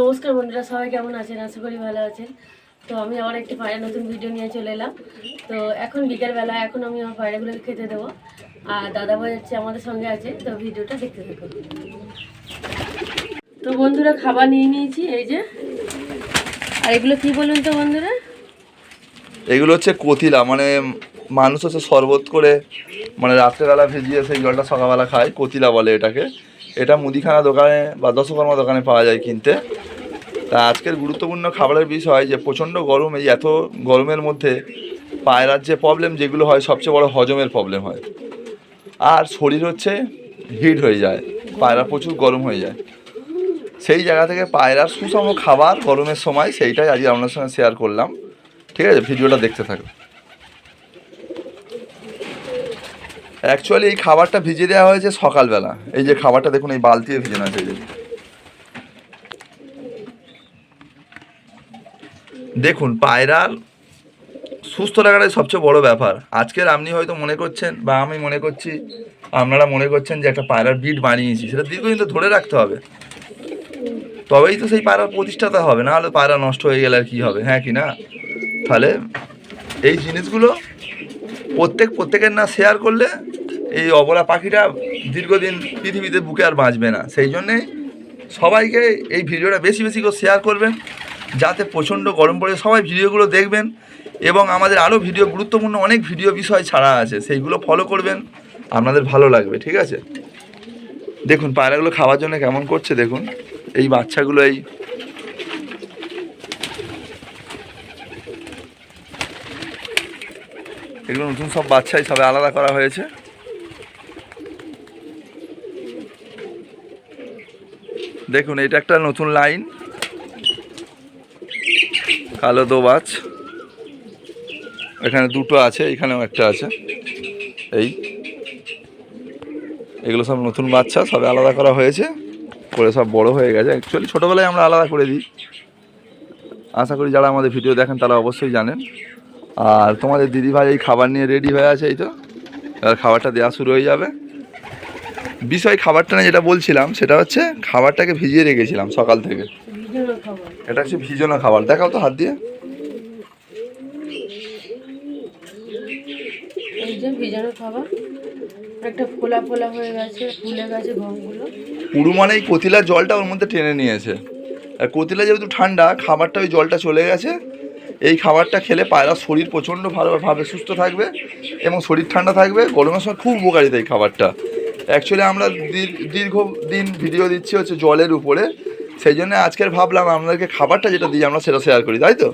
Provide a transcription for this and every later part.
নমস্কার বন্ধুরা, সবাই কেমন আছেন? আশা করি ভালো আছেন। তো আমি আবার একটি পায়রা নতুন ভিডিও নিয়ে চলে এলাম। তো এখন বিকেলবেলা, এখন আমি আমার পায়রাগুলোকে খেতে দেবো। আর দাদা ভাই হচ্ছে আমাদের সঙ্গে আছে, তো ভিডিওটা দেখতে থাকুন। তো বন্ধুরা, খাবার নিয়ে নিয়েছি, এই যে। আর এগুলো কি বলুন তো বন্ধুরা? এগুলো হচ্ছে কতিলা মানে মানুষ হচ্ছে শরবত করে মানে রাত্রেবেলা ভিজিয়ে সেই জলটা সকালবেলা খায়, কতিলা বলে এটাকে। এটা মুদিখানা দোকানে বা দশকর্মা দোকানে পাওয়া যায় কিনতে। তা আজকের গুরুত্বপূর্ণ খাবারের বিষয় যে প্রচণ্ড গরম, এই এত গরমের মধ্যে পায়রার যে প্রবলেম যেগুলো হয়, সবচেয়ে বড় হজমের প্রবলেম হয়। আর শরীর হচ্ছে হিট হয়ে যায়, পায়রা প্রচুর গরম হয়ে যায়। সেই জায়গা থেকে পায়রার সুষম খাবার গরমের সময়, সেইটাই আজকে আপনার সঙ্গে শেয়ার করলাম। ঠিক আছে, ভিডিওটা দেখতে থাকো অ্যাকচুয়ালি এই খাবারটা ভিজিয়ে দেওয়া হয়েছে সকালবেলা। এই যে খাবারটা দেখুন, এই বালতিতে ভিজানো আছে এই দেখুন, পায়রার সুস্থ রাখাটাই সবচেয়ে বড় ব্যাপার। আজকের আপনি হয়তো মনে করছেন বা আমি মনে করছি, আপনারা মনে করছেন যে একটা পায়রার বিট বানিয়েছি, সেটা দীর্ঘদিন তো ধরে রাখতে হবে। তবেই তো সেই পায়রার প্রতিষ্ঠাতা হবে, না হলে পায়রা নষ্ট হয়ে গেলে আর কী হবে হ্যাঁ কি না? তাহলে এই জিনিসগুলো প্রত্যেক, প্রত্যেকের না শেয়ার করলে এই অবলা পাখিটা দীর্ঘদিন পৃথিবীতে বুকে আর বাঁচবে না। সেই জন্যে সবাইকে এই ভিডিওটা বেশি বেশি করে শেয়ার করবেন। যাতে প্রচণ্ড গরম পড়ে, সবাই ভিডিওগুলো দেখবেন এবং আমাদের আরও ভিডিও, গুরুত্বপূর্ণ অনেক ভিডিও বিষয় ছাড়া আছে, সেইগুলো ফলো করবেন, আপনাদের ভালো লাগবে, ঠিক আছে? দেখুন, পায়রাগুলো খাওয়ার জন্য কেমন করছে, দেখুন, এই বাচ্চাগুলো, এই এগুলো নতুন সব বাচ্চাই সবাই আলাদা করা হয়েছে। দেখুন, এটা একটা নতুন লাইন। কালো দোবাজ এখানে দুটো আছে, এখানেও একটা আছে। এই। এগুলো সব নতুন বাচ্চা সবে আলাদা করা হয়েছে। করে সব বড় হয়ে গেছে। অ্যাকচুয়ালি ছোটোবেলায় আমরা আলাদা করে দিই। আশা করি যারা আমাদের ভিডিও দেখেন, তারা অবশ্যই জানেন। আর তোমাদের দিদিভাই এই খাবার নিয়ে রেডি হয়ে আছে, এই তো। এবার খাবারটা দেওয়া শুরু হয়ে যাবে। বিষয় খাবারটা না যেটা বলছিলাম, সেটা হচ্ছে খাবারটাকে ভিজিয়ে রেখেছিলাম সকাল থেকে। এটা হচ্ছে ভিজানো খাবার। দেখাও তো হাত দিয়ে। ভিজানো খাবার। একটা ফোলা ফোলা হয়ে গেছে ফুলে গেছে গমগুলো। পুরু মানে এই কতিলার জলটা ওর মধ্যে টেনে নিয়েছে। আর কতিলা যেহেতু ঠান্ডা খাবারটা ওই জলটা চলে গেছে। এই খাবারটা খেলে পায়রার শরীর প্রচণ্ড ভালোভাবে সুস্থ থাকবে এবং শরীর ঠান্ডা থাকবে। গরমের সময় খুব উপকারিতা এই খাবারটা। অ্যাকচুয়ালি আমরা দীর- দীর্ঘদিন ভিডিও দিচ্ছি হচ্ছে জলের উপরে। সেই জন্য আজকের ভাবলাম আপনাদেরকে খাবারটা যেটা দিই আমরা সেটা শেয়ার করি তাই তো?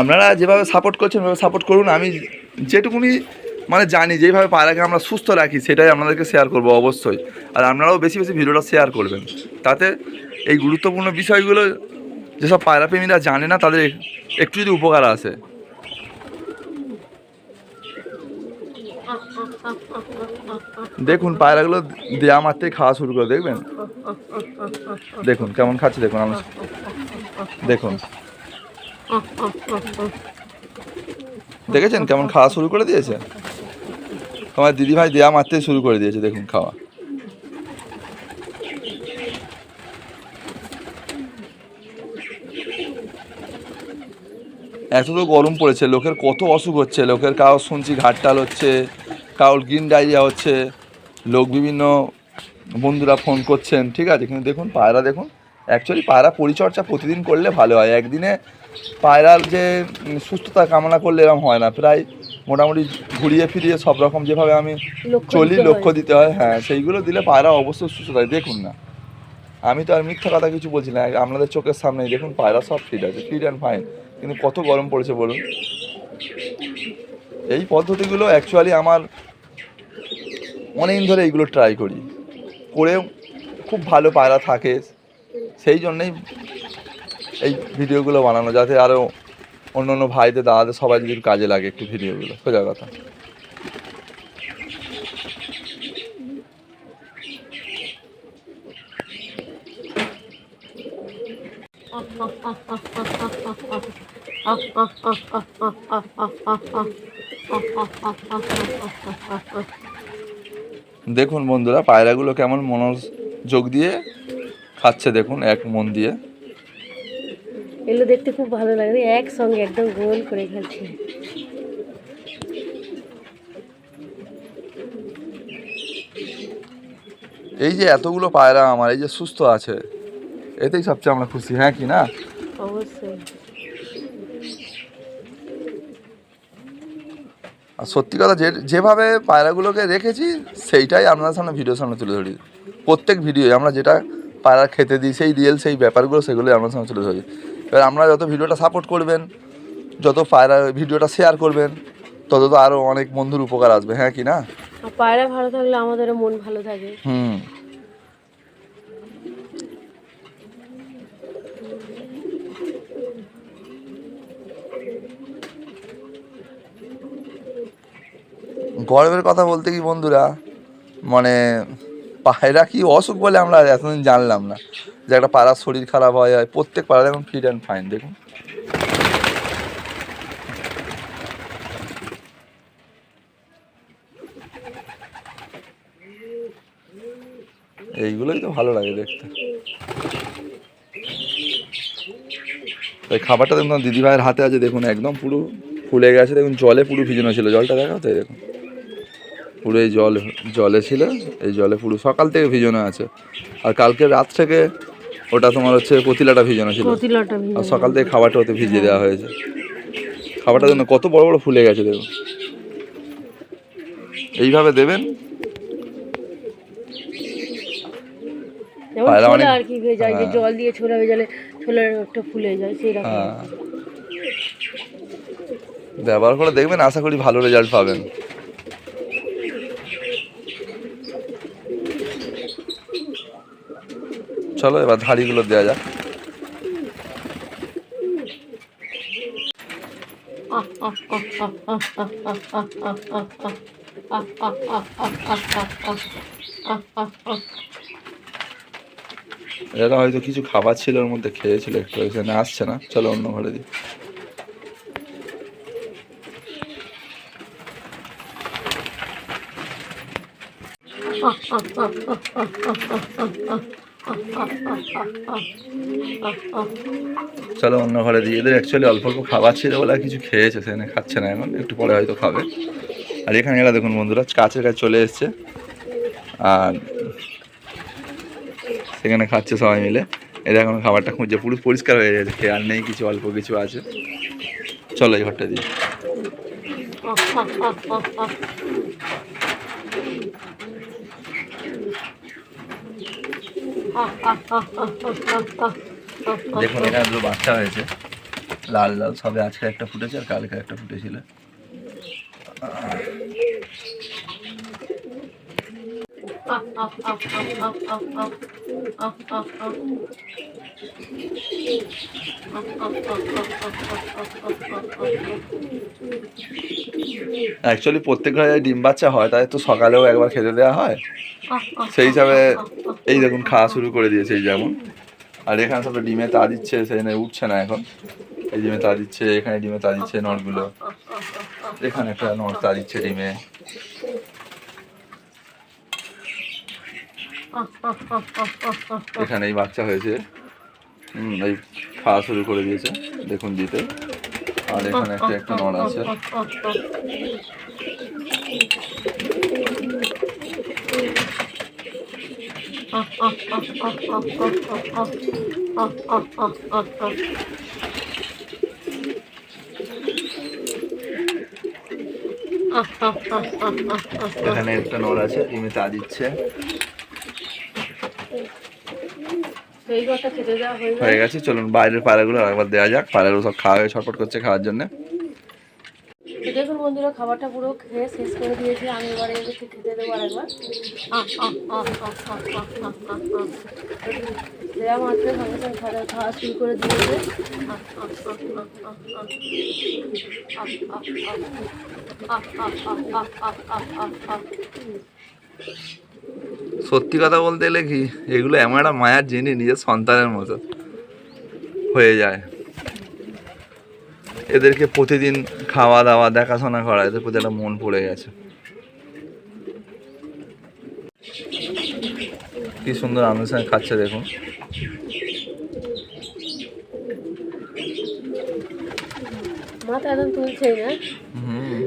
আপনারা যেভাবে সাপোর্ট করছেন ওইভাবে সাপোর্ট করুন আমি যেটুকুনি মানে জানি যেভাবে পায়রাকে আমরা সুস্থ রাখি সেটাই আপনাদেরকে শেয়ার করব অবশ্যই। আর আপনারাও বেশি বেশি ভিডিওটা শেয়ার করবেন। তাতে এই গুরুত্বপূর্ণ বিষয়গুলো যেসব পায়রা প্রেমীরা জানে না তাদের একটু যদি উপকার আসে। দেখুন, পায়রাগুলো দেয়া মাত্রই খাওয়া শুরু করে দেখবেন? দেখুন, কেমন খাচ্ছে, দেখুন আমরা দেখুন। দেখেছেন কেমন খাওয়া শুরু করে দিয়েছে? তোমার দিদিভাই দেয়া মারতেই শুরু করে দিয়েছে, দেখুন খাওয়া। এত তো গরম পড়েছে, লোকের কত অসুখ হচ্ছে, লোকের কারোর শুনছি ঘাটটাল হচ্ছে, কারোর গ্রিন ডায়রিয়া হচ্ছে। লোক বিভিন্ন বন্ধুরা ফোন করছেন ঠিক আছে? কিন্তু দেখুন পায়রা দেখুন অ্যাকচুয়ালি পায়রা পরিচর্যা প্রতিদিন করলে ভালো হয়। একদিনে পায়রার যে সুস্থতা কামনা করলে এরকম হয় না। প্রায় মোটামুটি ঘুরিয়ে ফিরিয়ে সব রকম যেভাবে আমি চলি লক্ষ্য দিতে হয় হ্যাঁ সেইগুলো দিলে পায়রা অবশ্যই সুস্থ থাকে। দেখুন না আমি তো আর মিথ্যা কথা কিছু বলছি না। আপনাদের চোখের সামনেই দেখুন পায়রা সব ফিট আছে ফিট অ্যান্ড ফাইন কিন্তু কত গরম পড়েছে বলুন। এই পদ্ধতিগুলো অ্যাকচুয়ালি আমার অনেকদিন ধরে এইগুলো ট্রাই করি। করেও খুব ভালো পায়রা থাকে। সেই জন্যেই এই ভিডিওগুলো বানানো, যাতে আরও অন্য অন্য ভাইদের, দাদাদের, সবাই যদি কাজে লাগে একটু ভিডিওগুলো। সোজা কথা। দেখুন বন্ধুরা পায়রাগুলো কেমন মনোযোগ দিয়ে খাচ্ছে দেখুন এক মন দিয়ে। এগুলো দেখতে খুব ভালো লাগে একসঙ্গে একদম গোল করে খাচ্ছে। এই যে এতগুলো পায়রা আমার এই যে সুস্থ আছে এতেই সবচেয়ে আমরা খুশি হ্যাঁ কি না? অবশ্যই। আর সত্যি কথা যে যেভাবে পায়রাগুলোকে রেখেছি সেইটাই আপনার সামনে ভিডিওর সামনে তুলে ধরি। প্রত্যেক ভিডিও আমরা যেটা পায়রা খেতে দিই সেই রিয়েল সেই ব্যাপারগুলো সেগুলোই আপনার সামনে তুলে ধরি। এবার আমরা যত ভিডিওটা সাপোর্ট করবেন যত পায়রা ভিডিওটা শেয়ার করবেন তত তো আরও অনেক বন্ধুর উপকার আসবে হ্যাঁ কি না? পায়রা ভালো থাকলে আমাদেরও মন ভালো থাকে। হুম। গর্বের কথা বলতে কি বন্ধুরা? মানে পায়রা কি অসুখ বলে আমরা এতদিন জানলাম না। যে একটা পাড়ার শরীর খারাপ হয় প্রত্যেক পাড়া এখন ফিট অ্যান্ড ফাইন দেখুন। এইগুলোই তো ভালো লাগে দেখতে। এই খাবারটা দেখুন দিদি ভাইয়ের হাতে আছে, দেখুন, একদম পুরো ফুলে গেছে, দেখুন, জলে পুরো ভিজানো ছিল, জলটা দেখা তো দেখুন। পুরো এই জল জলে ছিল এই জলে পুরো সকাল থেকে ভিজানো আছে। আর কালকে রাত থেকে ওটা তোমার হচ্ছে পতিলাটা ভিজানো ছিল। আর সকাল থেকে খাবারটা ওতে ভিজিয়ে দেওয়া হয়েছে। খাবারটা দেখুন কত বড় বড় ফুলে গেছে দেখুন এইভাবে দেবেন? পায়রা অনেক- আর কি হয়ে যায় যে। জল দিয়ে ছোলা ভেজালে ছোলার একটা ফুলে যায় সেই রকম হ্যাঁ। ব্যবহার করে দেখবেন আশা করি ভালো রেজাল্ট পাবেন। চলো, এবার ধাড়িগুলো দেওয়া যাক। এরা হয়তো কিছু খাবার ছিল, ওর মধ্যে খেয়েছিল একটু, এখানে আসছে না। চলো, অন্য ঘরে দিই। চলো অন্য ঘরে দিই এদের অ্যাকচুয়ালি অল্প অল্প খাবার ছিল বলে আর কিছু খেয়েছে, সেখানে খাচ্ছে না এখন। একটু পরে হয়তো খাবে। আর এখানে এরা দেখুন বন্ধুরা, কাছের কাছে চলে এসছে। আর সেখানে খাচ্ছে সবাই মিলে। এরা এখন খাবারটা খুঁজছে পুরো পরিষ্কার হয়ে গেছে। খেয়াল নেই, কিছু অল্প কিছু আছে। চলো এই ঘরটা দিই দেখুন, এখানে দুটো বাচ্চা হয়েছে। লাল লাল, সবে আজকে একটা ফুটেছে আর কালকে একটা ফুটেছিল। অ্যাকচুয়ালি প্রত্যেক ঘরে ডিম বাচ্চা হয় তাই তো সকালেও একবার খেতে দেওয়া হয়। সেই হিসাবে এই দেখুন, খাওয়া শুরু করে দিয়েছে এই যেমন। আর এখানে সব ডিমে তা দিচ্ছে, সেখানে উঠছে না এখন। এই ডিমে তা দিচ্ছে, এখানে ডিমে তা দিচ্ছে, নটগুলো। এখানে একটা নট তা দিচ্ছে ডিমে। এখানে এই বাচ্চা হয়েছে। হুম, এই খাওয়া শুরু করে দিয়েছে। দেখুন দিতে। আর এখানে একটা একটা নট আছে। এখানে একটা নট আছে। ডিমে তা দিচ্ছে এই কথা খেতে দেওয়া হয়ে হয়ে গেছে চলুন বাইরের পায়রাগুলো একবার দেওয়া যাক পায়রাগুলো সব খাওয়া হয়ে ছটফট করছে খাওয়ার জন্য তো দেখুন বন্ধুরা খাবারটা পুরো খেয়ে শেষ করে দিয়েছে আমি এবারে খেতে দেবো। দেওয়া মাত্র সঙ্গে সঙ্গে খাওয়া খাওয়া শুরু করে দিয়েছে আহ, আহ, আহ, আহ, আহ, আহ। আহ, আহ, আহ, সত্যি কথা বলতে গেলে কি এগুলো এমন একটা মায়ার জিনিস নিজের সন্তানের মতো হয়ে যায়। এদেরকে প্রতিদিন খাওয়া দাওয়া দেখাশোনা করা এদের প্রতি একটা মন পড়ে গেছে। কি সুন্দর আনন্দের সঙ্গে খাচ্ছে দেখুন। মাথা তুলছেই না। হুম।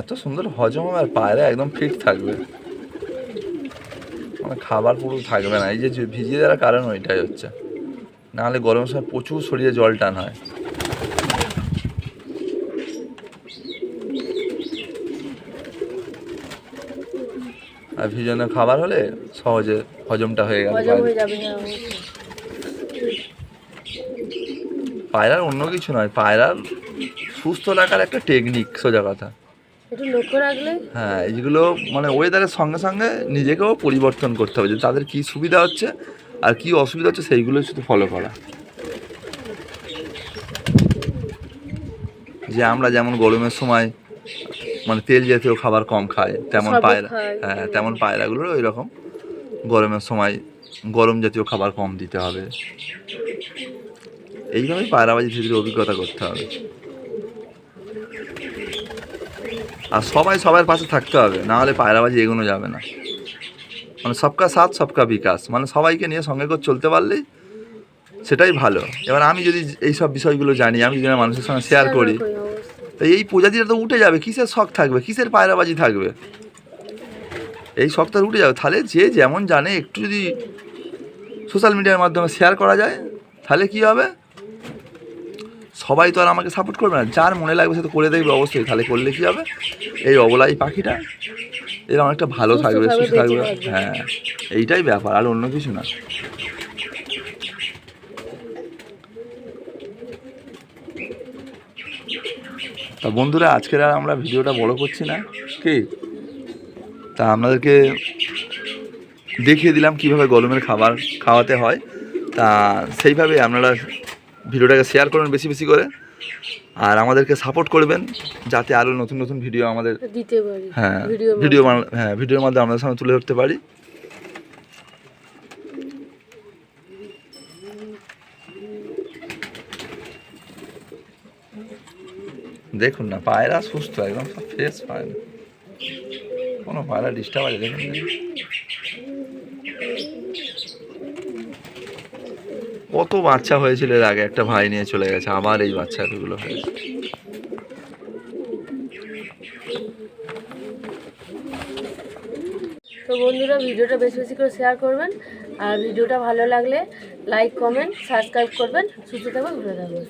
এত সুন্দর হজম হবে আর পায়রা একদম ফিট থাকবে। মানে খাবার পুরো থাকবে না এই যে ভিজিয়ে দেওয়ার কারণ ওইটাই হচ্ছে। নাহলে গরমের সময় প্রচুর শরীরে জল টান হয়। আর ভিজানো খাবার হলে সহজে হজমটা হয়ে গেল। হয়ে। পায়রার অন্য কিছু নয় পায়রার সুস্থ রাখার একটা টেকনিক সোজা কথা। একটু লক্ষ্য রাখলে? হ্যাঁ এইগুলো মানে ওয়েদারের সঙ্গে সঙ্গে নিজেকেও পরিবর্তন করতে হবে। যে তাদের কী সুবিধা হচ্ছে আর কী অসুবিধা হচ্ছে সেইগুলো শুধু ফলো করা। যে আমরা যেমন গরমের সময় মানে তেল জাতীয় খাবার কম খাই তেমন পায়রা হ্যাঁ তেমন পায়রাগুলোরও ওই রকম গরমের সময় গরম জাতীয় খাবার কম দিতে হবে। এইভাবেই পায়রাবাজি ধীরে অভিজ্ঞতা করতে হবে। আর সবাই সবার পাশে থাকতে হবে না হলে পায়রাবাজি এগোনো যাবে না। মানে সবকা সাথ সবকা বিকাশ। মানে সবাইকে নিয়ে সঙ্গে করে চলতে পারলেই সেটাই ভালো। এবার আমি যদি এই সব বিষয়গুলো জানি আমি যদি মানুষের সঙ্গে শেয়ার করি তো এই প্রজাতিটা তো উঠে যাবে কিসের শখ থাকবে কিসের পায়রাবাজি থাকবে? এই শখ তো আর উঠে যাবে। তাহলে যে যেমন জানে একটু যদি সোশ্যাল মিডিয়ার মাধ্যমে শেয়ার করা যায় তাহলে কি হবে? সবাই তো আর আমাকে সাপোর্ট করবে না। যার মনে লাগবে সে তো করে দেখবে অবশ্যই। তাহলে করলে কি হবে? এই অবলা এই পাখিটা এরা অনেকটা ভালো থাকবে সুস্থ থাকবে। থাকবে। হ্যাঁ এইটাই ব্যাপার আর অন্য কিছু না। তা বন্ধুরা আজকের আর আমরা ভিডিওটা বড় করছি না কি? তা আপনাদেরকে দেখিয়ে দিলাম কীভাবে গরমের খাবার খাওয়াতে হয়। তা সেইভাবে আপনারা ভিডিওটাকে শেয়ার করবেন বেশি বেশি করে। আর আমাদেরকে সাপোর্ট করবেন যাতে আরও নতুন নতুন ভিডিও আমাদের দিতে পারি। হ্যাঁ ভিডিও হ্যাঁ ভিডিওর মাধ্যমে আপনাদের সামনে তুলে ধরতে পারি। দেখুন না পায়রা সুস্থ একদম সব ফ্রেশ পায়রা। কোনো পায়রা ডিস্টার্ব আছে দেখুন কত বাচ্চা হয়েছিল এর আগে? একটা ভাই নিয়ে চলে গেছে, আমার এই বাচ্চাগুলো। হয়েছে তো বন্ধুরা, ভিডিওটা বেশি বেশি করে শেয়ার করবেন। আর ভিডিওটা ভালো লাগলে লাইক কমেন্ট সাবস্ক্রাইব করবেন। সুস্থ থাকবেন, ভালো থাকবেন।